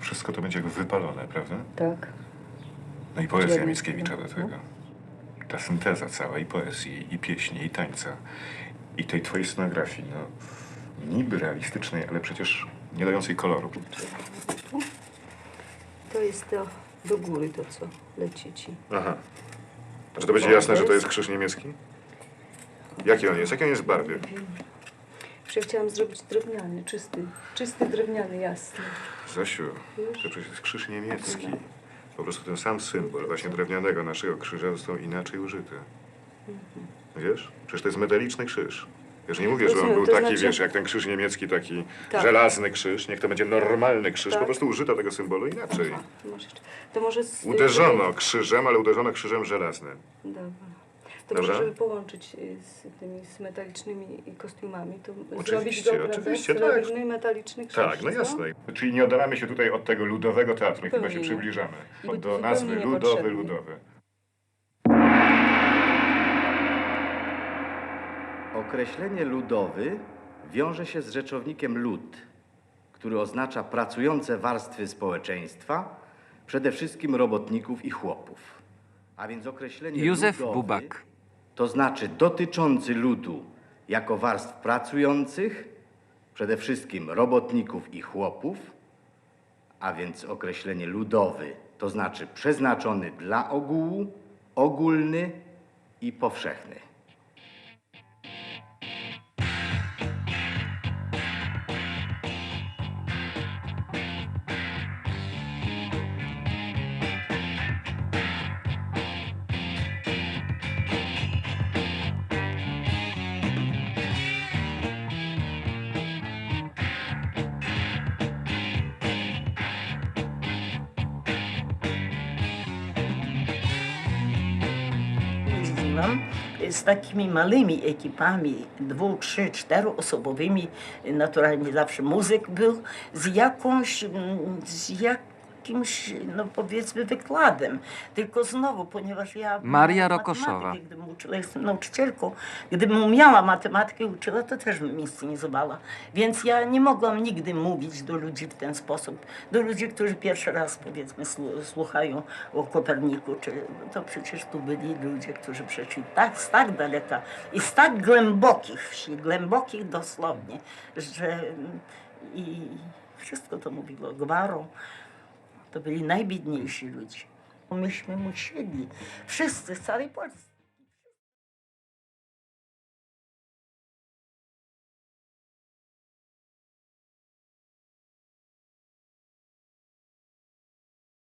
wszystko to będzie jakby wypalone, prawda? Tak. No i poezja Mickiewicza do no. tego. Ta synteza cała i poezji, i pieśni, i tańca. I tej twojej scenografii, no niby realistycznej, ale przecież nie dającej koloru. To jest to do góry to, co leci ci. Aha. Czy to będzie jasne, że to jest krzyż niemiecki? Jaki on jest? Jaki on jest? Że chciałam zrobić drewniany, czysty, czysty drewniany, jasny. Zosiu, to przecież jest krzyż niemiecki. Po prostu ten sam symbol właśnie drewnianego naszego krzyża został inaczej użyty. Wiesz? Przecież to jest metaliczny krzyż. Wiesz, nie mówię, że on Rozumiem, był to taki, znaczy- wiesz, jak ten krzyż niemiecki, taki Tak. żelazny krzyż. Niech to będzie normalny krzyż. Tak. Po prostu użyto tego symbolu inaczej. Aha, to może, jeszcze- to może z, Uderzono krzyżem, ale uderzono krzyżem żelaznym. Dobra. To Dobra. może, żeby połączyć y, z tymi z metalicznymi kostiumami, to zrobić Oczywiście, go, prawda, oczywiście, tak. metaliczny krzyż, Tak, no co? jasne. Czyli nie oddalamy się tutaj od tego ludowego teatru, chyba Zupełnie się nie. przybliżamy. I do zupełnie nazwy ludowy, niepotrzebny. ludowy. Określenie ludowy wiąże się z rzeczownikiem lud, który oznacza pracujące warstwy społeczeństwa, przede wszystkim robotników i chłopów. A więc określenie Józef ludowy Bubak. To znaczy dotyczący ludu jako warstw pracujących, przede wszystkim robotników i chłopów, a więc określenie ludowy to znaczy przeznaczony dla ogółu, ogólny i powszechny. Jeździłam z takimi małymi ekipami, dwu, trzy, czteroosobowymi, naturalnie zawsze muzyk był, z jakąś, mm, z jakimś, no powiedzmy, wykładem. Tylko znowu, ponieważ ja... Maria Rokoszowa. Gdybym uczyła, jestem nauczycielką, gdybym umiała matematykę uczyła, to też bym inscenizowała. Więc ja nie mogłam nigdy mówić do ludzi w ten sposób. Do ludzi, którzy pierwszy raz, powiedzmy, słuchają o Koperniku, czy to przecież tu byli ludzie, którzy przeszli tak, z tak daleka i z tak głębokich wsi, głębokich dosłownie, że mm, i wszystko to mówiło gwarą. To byli najbiedniejsi ludzie. Myśmy musieli, wszyscy w całej Polsce,